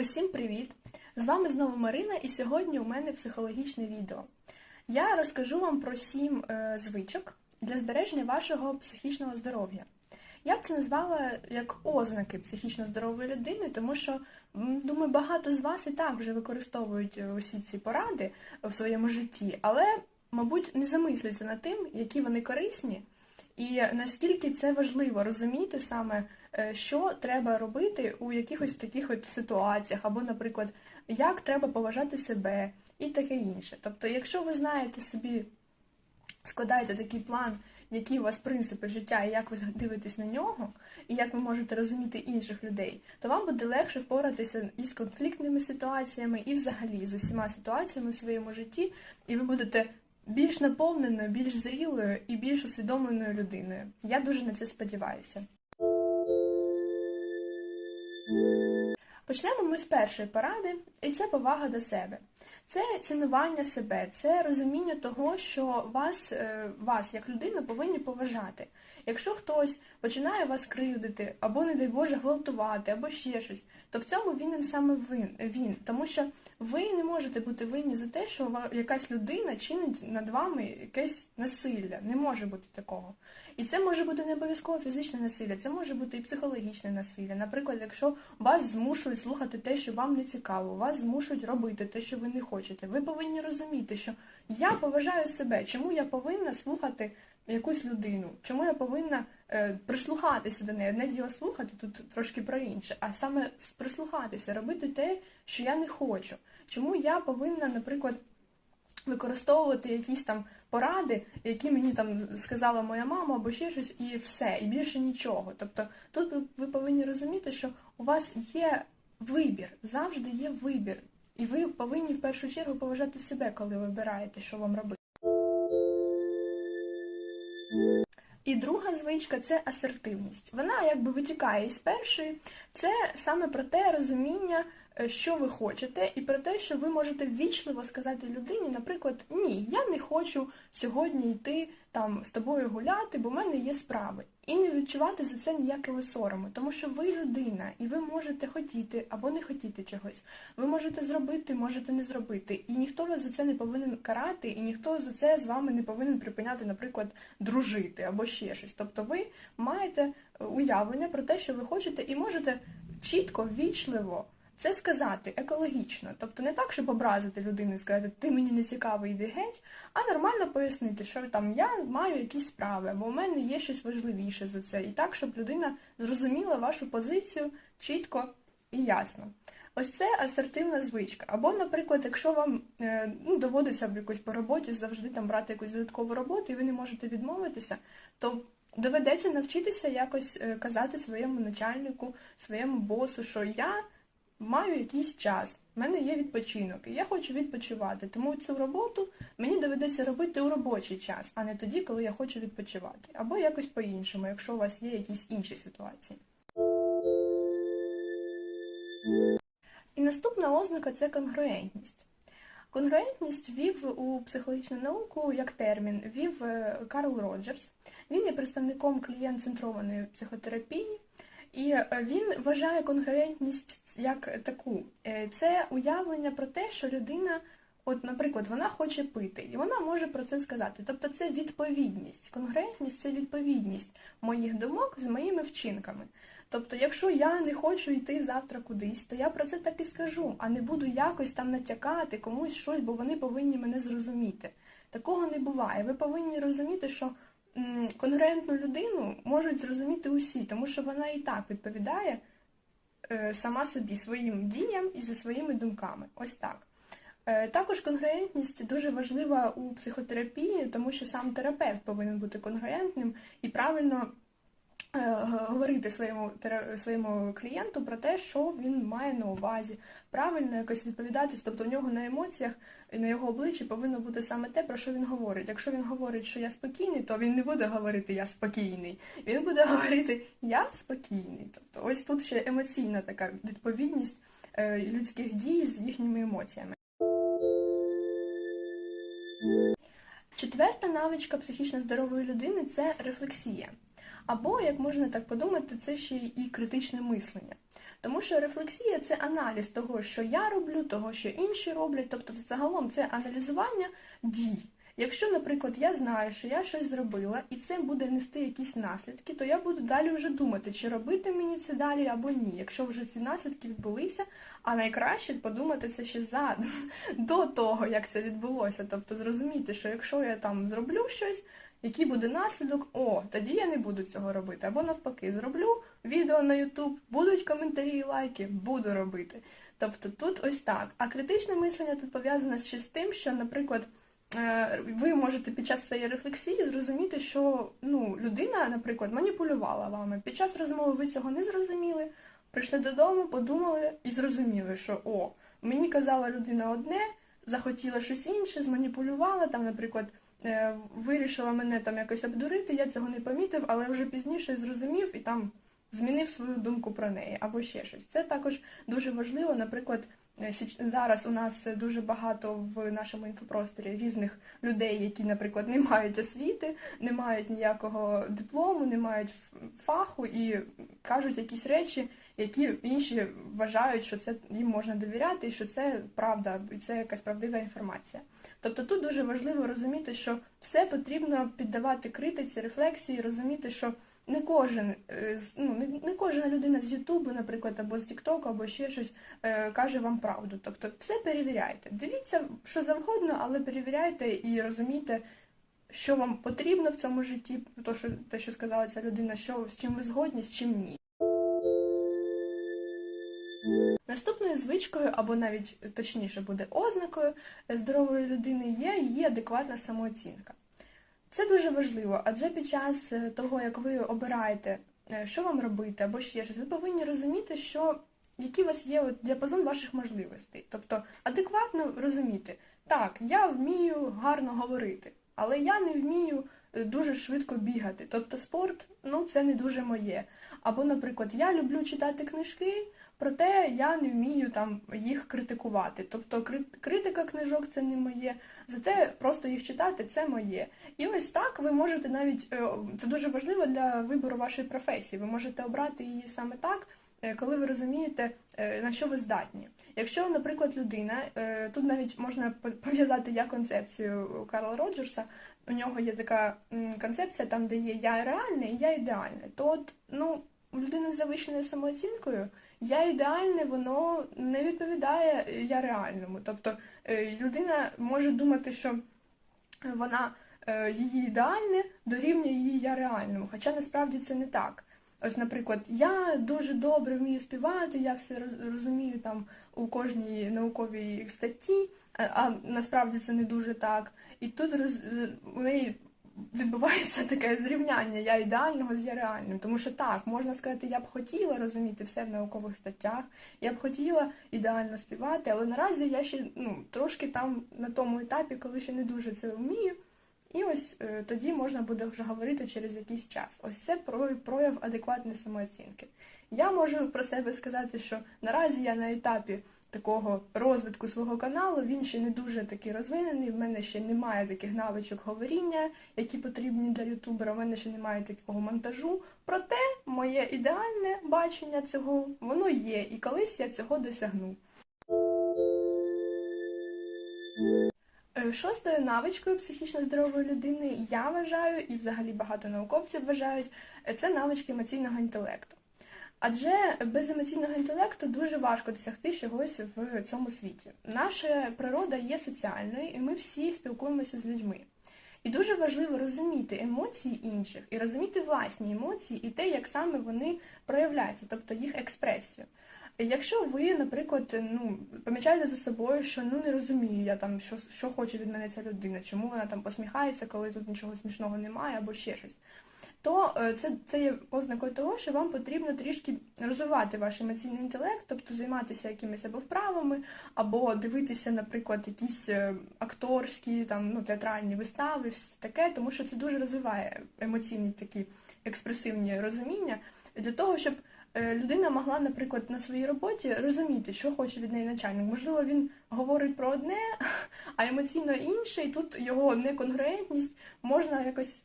Усім привіт! З вами знову Марина, і сьогодні у мене психологічне відео. Я розкажу вам про сім е, звичок для збереження вашого психічного здоров'я. Я б це назвала як ознаки психічно здорової людини, тому що думаю, багато з вас і так вже використовують е, усі ці поради в своєму житті, але, мабуть, не замислюються над тим, які вони корисні, і наскільки це важливо розуміти саме, що треба робити у якихось таких от ситуаціях, або, наприклад, як треба поважати себе і таке інше. Тобто, якщо ви знаєте собі, складаєте такий план, які у вас принципи життя, і як ви дивитесь на нього, і як ви можете розуміти інших людей, то вам буде легше впоратися із конфліктними ситуаціями і взагалі з усіма ситуаціями в своєму житті, і ви будете більш наповненою, більш зрілою і більш усвідомленою людиною. Я дуже на це сподіваюся. Почнемо ми з першої поради, і це повага до себе. Це цінування себе, це розуміння того, що вас, е, вас як людину повинні поважати. Якщо хтось починає вас кривдити, або, не дай Боже, гвалтувати, або ще щось, то в цьому винен саме він, він. Тому що ви не можете бути винні за те, що якась людина чинить над вами якесь насилля. Не може бути такого. І це може бути не обов'язково фізичне насилля, це може бути і психологічне насилля. Наприклад, якщо вас змушують слухати те, що вам не цікаво, вас змушують робити те, що ви не хочете. Ви повинні розуміти, що я поважаю себе, чому я повинна слухати якусь людину, чому я повинна е, прислухатися до неї, не діло слухати тут трошки про інше, а саме прислухатися, робити те, що я не хочу. Чому я повинна, наприклад, використовувати якісь там поради, які мені там сказала моя мама або ще щось, і все, і більше нічого. Тобто тут ви повинні розуміти, що у вас є вибір, завжди є вибір, і ви повинні в першу чергу поважати себе, коли вибираєте, що вам робити. І друга звичка це асертивність. Вона якби витікає із першої. Це саме про те розуміння, що ви хочете, і про те, що ви можете ввічливо сказати людині, наприклад, ні, я не хочу сьогодні йти там з тобою гуляти, бо в мене є справи. І не відчувати за це ніякого сорому, тому що ви людина, і ви можете хотіти або не хотіти чогось. Ви можете зробити, можете не зробити. І ніхто вас за це не повинен карати, і ніхто за це з вами не повинен припиняти, наприклад, дружити або ще щось. Тобто ви маєте е, уявлення про те, що ви хочете, і можете чітко, ввічливо це сказати екологічно. Тобто не так, щоб образити людину і сказати, ти мені не цікавий, йди геть, а нормально пояснити, що там я маю якісь справи, або у мене є щось важливіше за це. І так, щоб людина зрозуміла вашу позицію чітко і ясно. Ось це асертивна звичка. Або, наприклад, якщо вам е, ну, доводиться в якось по роботі завжди там брати якусь додаткову роботу, і ви не можете відмовитися, то доведеться навчитися якось е, казати своєму начальнику, своєму босу, що я маю якийсь час, в мене є відпочинок, і я хочу відпочивати. Тому цю роботу мені доведеться робити у робочий час, а не тоді, коли я хочу відпочивати. Або якось по-іншому, якщо у вас є якісь інші ситуації. І наступна ознака це конгруентність. Конгруентність ввів у психологічну науку як термін, ввів е, Карл Роджерс. Він є представником клієнт-центрованої психотерапії, і е, він вважає конгруентність як таку. Е, Це уявлення про те, що людина, от, наприклад, вона хоче пити, і вона може про це сказати. Тобто це відповідність. Конгруентність це відповідність моїх думок з моїми вчинками. Тобто, якщо я не хочу йти завтра кудись, то я про це так і скажу, а не буду якось там натякати комусь щось, бо вони повинні мене зрозуміти. Такого не буває. Ви повинні розуміти, що конгруентну людину можуть зрозуміти усі, тому що вона і так відповідає е, сама собі своїм діям і за своїми думками. Ось так. Е, Також конгруентність дуже важлива у психотерапії, тому що сам терапевт повинен бути конгруентним і правильно говорити своєму своєму клієнту про те, що він має на увазі, правильно якось відповідати, тобто в нього на емоціях і на його обличчі повинно бути саме те, про що він говорить. Якщо він говорить, що я спокійний, то він не буде говорити я спокійний. Він буде говорити я спокійний. Тобто, ось тут ще емоційна така відповідність е, людських дій з їхніми емоціями. Четверта навичка психічно здорової людини це рефлексія. Або, як можна так подумати, це ще і критичне мислення. Тому що рефлексія це аналіз того, що я роблю, того, що інші роблять. Тобто, загалом це аналізування дій. Якщо, наприклад, я знаю, що я щось зробила, і це буде нести якісь наслідки, то я буду далі вже думати, чи робити мені це далі або ні, якщо вже ці наслідки відбулися. А найкраще подумати це ще за до того, як це відбулося. Тобто зрозуміти, що якщо я там зроблю щось, який буде наслідок, о, тоді я не буду цього робити. Або навпаки, зроблю відео на YouTube, будуть коментарі і лайки, буду робити. Тобто тут ось так. А критичне мислення тут пов'язане ще з тим, що, наприклад. Е, ви можете під час своєї рефлексії зрозуміти, що ну, людина, наприклад, маніпулювала вами. Під час розмови ви цього не зрозуміли, прийшли додому, подумали і зрозуміли, що о, мені казала людина одне, захотіла щось інше, зманіпулювала там, наприклад, вирішила мене там якось обдурити, я цього не помітив, але вже пізніше зрозумів і там змінив свою думку про неї або ще щось. Це також дуже важливо, наприклад. Е, зараз у нас дуже багато в нашому інфопросторі різних людей, які, наприклад, не мають освіти, не мають ніякого диплому, не мають фаху і кажуть якісь речі, які інші вважають, що це їм можна довіряти, і що це правда, і це якась правдива інформація. Тобто тут дуже важливо розуміти, що все потрібно піддавати критиці, рефлексії, розуміти, що не кожен е, ну, не, кожна людина з Ютубу, наприклад, або з Тіктоку, або ще щось е, каже вам правду. Тобто, все перевіряйте. Дивіться, що завгодно, але перевіряйте і розумійте, що вам потрібно в цьому житті, то що те, що сказала ця людина, що з чим ви згодні, з чим ні. Наступною звичкою, або навіть точніше буде ознакою здорової людини, є її адекватна самооцінка. Це дуже важливо, адже під час е, того, як ви обираєте, е, що вам робити, або ще щось, ви повинні розуміти, що який у вас є от діапазон ваших можливостей. Тобто адекватно розуміти, так, я вмію гарно говорити, але я не вмію е, дуже швидко бігати. Тобто спорт ну, це не дуже моє. Або, наприклад, я люблю читати книжки. Проте я не вмію там їх критикувати. Тобто критика книжок це не моє, зате просто їх читати це моє. І ось так ви можете навіть е, це дуже важливо для вибору вашої професії. Ви можете обрати її саме так, е, коли ви розумієте, е, на що ви здатні. Якщо, наприклад, людина, тут навіть можна пов'язати я концепцію Карла Роджерса, у нього є така концепція, там де є я реальне і я ідеальне. То от, ну, у людини з завищеною самооцінкою я ідеальне, воно не відповідає я реальному. Тобто е, людина може думати, що вона е, її ідеальне дорівнює її я реальному, хоча насправді це не так. Ось, наприклад, я дуже добре вмію співати, я все розумію там у кожній науковій статті, а насправді це не дуже так. І тут роз... у неї відбувається таке зрівняння я ідеального з я реальним. Тому що так, можна сказати, я б хотіла розуміти все в наукових статтях, я б хотіла ідеально співати, але наразі я ще ну, трошки там на тому етапі, коли ще не дуже це вмію. І ось е, тоді можна буде вже говорити через якийсь час. Ось це прояв адекватної самооцінки. Я можу про себе сказати, що наразі я на етапі такого розвитку свого каналу. Він ще не дуже такий розвинений. В мене ще немає таких навичок говоріння, які потрібні для ютубера. У мене ще немає такого монтажу. Проте моє ідеальне бачення цього воно є, і колись я цього досягну. Е, шостою навичкою психічно здорової людини я вважаю, і взагалі багато науковців вважають, е, це навички емоційного інтелекту. Адже без емоційного інтелекту дуже важко досягти чогось в цьому світі. Наша природа є соціальною, і ми всі спілкуємося з людьми. І дуже важливо розуміти емоції інших і розуміти власні емоції і те, як саме вони проявляються, тобто їх експресію. Якщо ви, наприклад, ну помічаєте за собою, що ну не розумію я там, що що хоче від мене ця людина, чому вона там посміхається, коли тут нічого смішного немає, або ще щось то е, це це є ознакою того, що вам потрібно трішки розвивати ваш емоційний інтелект, тобто займатися якимись або вправами, або дивитися, наприклад, якісь е, акторські там ну, театральні вистави, все таке, тому що це дуже розвиває емоційні такі експресивні розуміння для того, щоб. Е, людина могла, наприклад, на своїй роботі розуміти, що хоче від неї начальник. Можливо, він говорить про одне, а емоційно інше, і тут його неконгруентність можна якось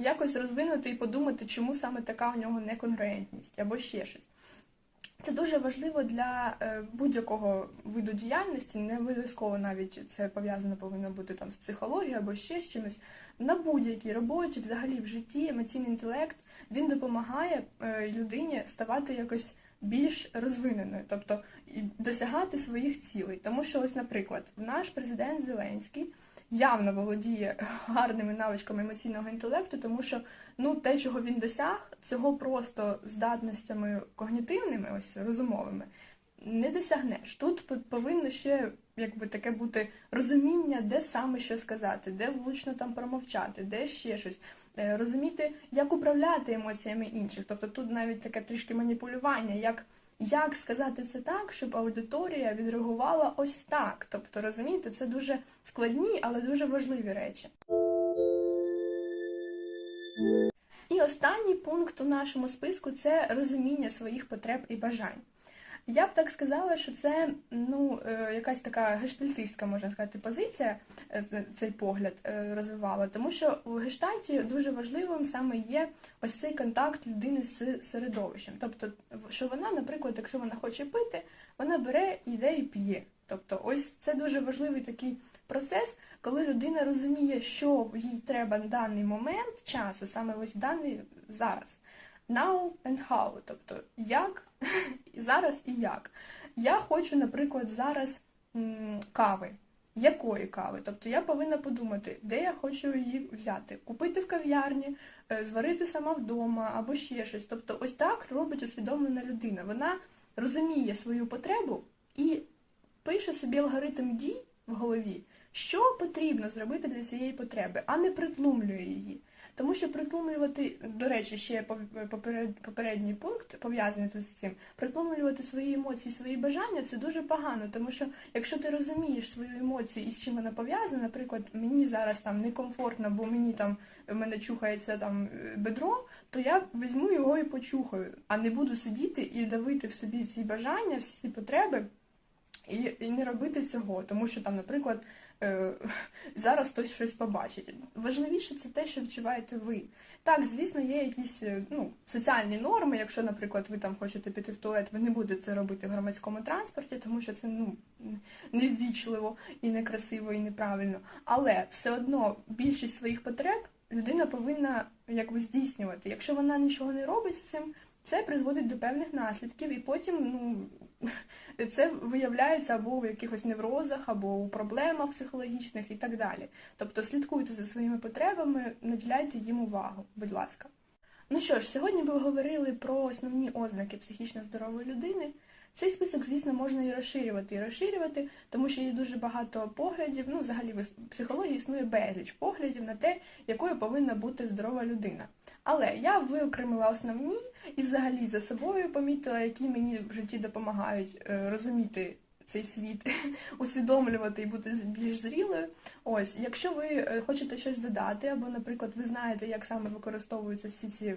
якось розвинути і подумати, чому саме така у нього неконгруентність або ще щось. Це дуже важливо для е, будь-якого виду діяльності, не обов'язково навіть це пов'язано повинно бути там з психологією або ще з чимось. На будь-якій роботі, взагалі в житті, емоційний інтелект він допомагає е, людині ставати якось більш розвиненою, тобто і досягати своїх цілей. Тому що, ось, наприклад, наш президент Зеленський явно володіє гарними навичками емоційного інтелекту, тому що ну те, чого він досяг, цього просто здатностями когнітивними, ось розумовими, не досягнеш. Тут по- повинно ще якби таке бути розуміння, де саме що сказати, де влучно там промовчати, де ще щось. Е, Розуміти, як управляти емоціями інших. Тобто тут навіть таке трішки маніпулювання, як, як сказати це так, щоб аудиторія відреагувала ось так. Тобто, розумієте, це дуже складні, але дуже важливі речі. І останній пункт у нашому списку це розуміння своїх потреб і бажань. Я б так сказала, що це ну, е, якась така гештальтистська, можна сказати, позиція, е, цей погляд е, розвивала, тому що у гештальті дуже важливим саме є ось цей контакт людини з середовищем. Тобто, в- що вона, наприклад, якщо вона хоче пити, вона бере, йде і п'є. Тобто, ось це дуже важливий такий процес, коли людина розуміє, що їй треба на даний момент часу, саме ось даний зараз. Now and how, тобто як зараз і як. Я хочу, наприклад, зараз м, кави. Якої кави? Тобто я повинна подумати, де я хочу її взяти, купити в кав'ярні, е, зварити сама вдома або ще щось. Тобто, ось так робить усвідомлена людина. Вона розуміє свою потребу і пише собі алгоритм дій в голові, що потрібно зробити для цієї потреби, а не притлумлює її. Тому що притлумлювати, до речі, ще попередній пункт пов'язаний тут з цим, притлумлювати свої емоції, свої бажання це дуже погано, тому що якщо ти розумієш свою емоцію і з чим вона пов'язана, наприклад, мені зараз там некомфортно, бо мені там в мене чухається там е, бедро, то я візьму його і почухаю, а не буду сидіти і давити в собі ці бажання, всі ці потреби. І, і не робити цього, тому що там, наприклад, зараз хтось щось побачить. Важливіше це те, що відчуваєте ви. Так, звісно, є якісь е, ну, соціальні норми. Якщо, наприклад, ви там хочете піти в туалет, ви не будете це робити в громадському транспорті, тому що це ну неввічливо і некрасиво, і неправильно. Але все одно більшість своїх потреб людина повинна якби здійснювати. Якщо вона нічого не робить з цим, це призводить до певних наслідків, і потім ну це виявляється або в якихось неврозах, або у проблемах психологічних і так далі. Тобто слідкуйте за своїми потребами, наділяйте їм увагу, будь ласка. Ну що ж, сьогодні ви говорили про основні ознаки психічно здорової людини. Цей список, звісно, можна і розширювати, і розширювати, тому що є дуже багато поглядів. Ну, взагалі, в психології існує безліч поглядів на те, якою повинна бути здорова людина. Але я виокремила основні і взагалі за собою помітила, які мені в житті допомагають е, розуміти цей світ, усвідомлювати і бути більш зрілою. Ось, якщо ви е, хочете щось додати, або, наприклад, ви знаєте, як саме використовуються всі ці е,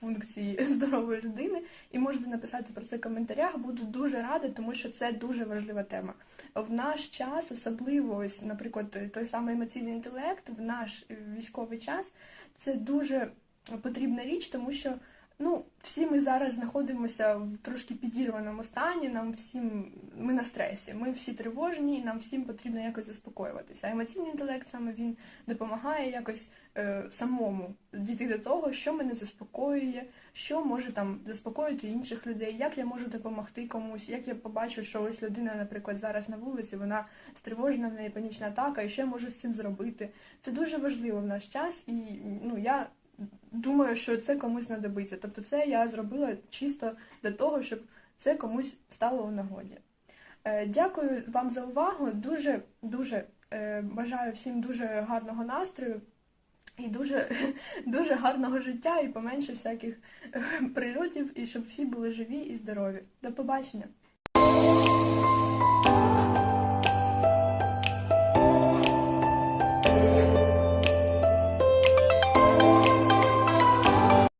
функції здорової людини, і можете написати про це в коментарях, буду дуже рада, тому що це дуже важлива тема. В наш час, особливо, ось, наприклад, той самий емоційний інтелект, в наш е, військовий час, це дуже потрібна річ, тому що ну, всі ми зараз знаходимося в трошки підірваному стані, нам всім ми на стресі, ми всі тривожні, і нам всім потрібно якось заспокоюватися. Емоційний інтелект саме він допомагає якось е, самому дійти до того, що мене заспокоює, що може там заспокоїти інших людей, як я можу допомогти комусь, як я побачу, що ось людина, наприклад, зараз на вулиці, вона стривожена, в неї панічна атака, і що я можу з цим зробити. Це дуже важливо в наш час, і ну я думаю, що це комусь знадобиться. Тобто, це я зробила чисто для того, щоб це комусь стало у нагоді. Е, Дякую вам за увагу. Дуже дуже е, бажаю всім дуже гарного настрою і дуже, дуже гарного життя, і поменше всяких е, прильотів, і щоб всі були живі і здорові. До побачення!